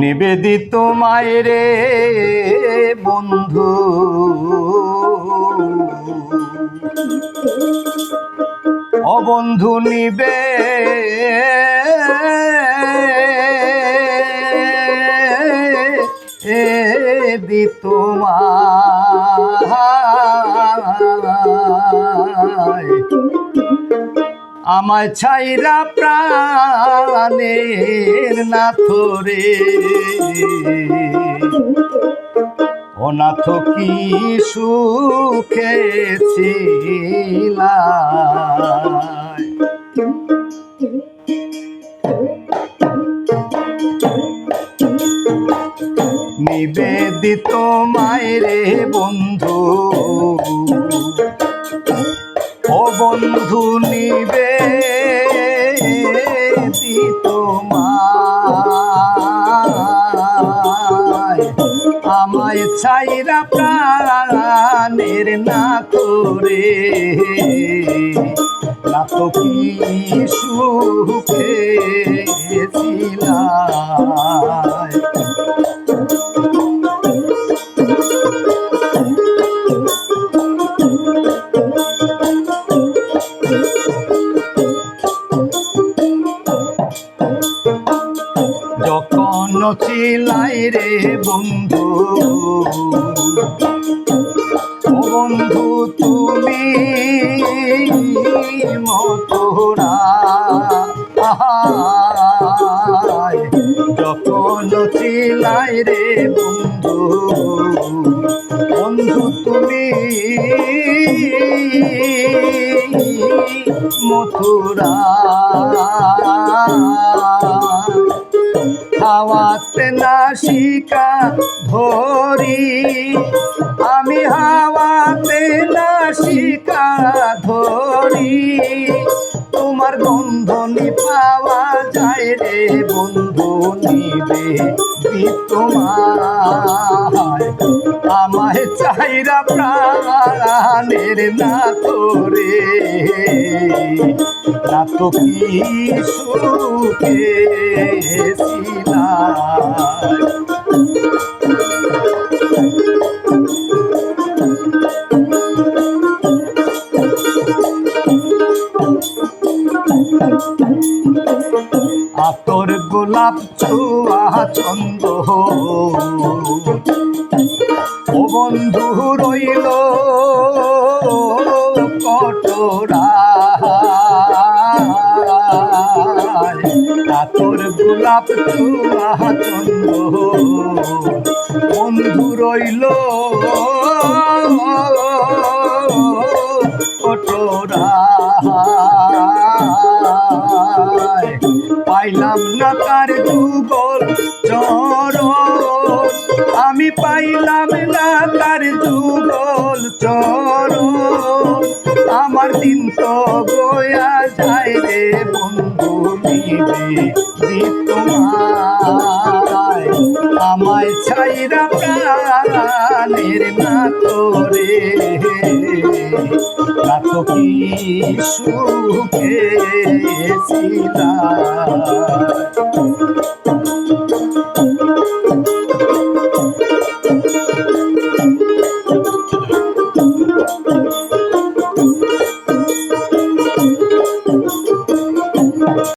নিবেদিত মায়েরে বন্ধু। অবন্ধু নিবে। এ দিত আমায় ছাইরা প্রাণের নাথরে অনাথ কি সুখে নিবেদিত মায়েরে বন্ধু। ও বন্ধু নিবে ছাইরা প্রাণের না তোরে না তো কি সুখে ছিলায় যখন চিলাই রে বন্ধু। বন্ধু তুমি মথুরা। যখন চিলাই রে বন্ধু। বন্ধু তুমি মথুরা। হাওয়াতে না শিকা ধরি, আমি হাওয়াতে নাসিকা ধরি। তোমার বন্ধনি পাওয়া যায় রে বন্ধু, নিবে তোমায় আমায় চাইরা প্রাণের না তোরে না তো কি সুখে ছিলাম আতর গোলাপ ছোয়া চন্দ ও বন্ধু রইল কটরা আতর গোলাপ ছোয়া চন্দ বন্ধু রইল কটরা পাইলাম না তার যুগল চরণ। আমি পাইলাম না তার যুগল চরণ। আমার দিন তো গোয়া যায় রে বন্ধু, নিবে তোমায় আমায় ছাইরা প্রাণের না তো কি সুখে ছিলা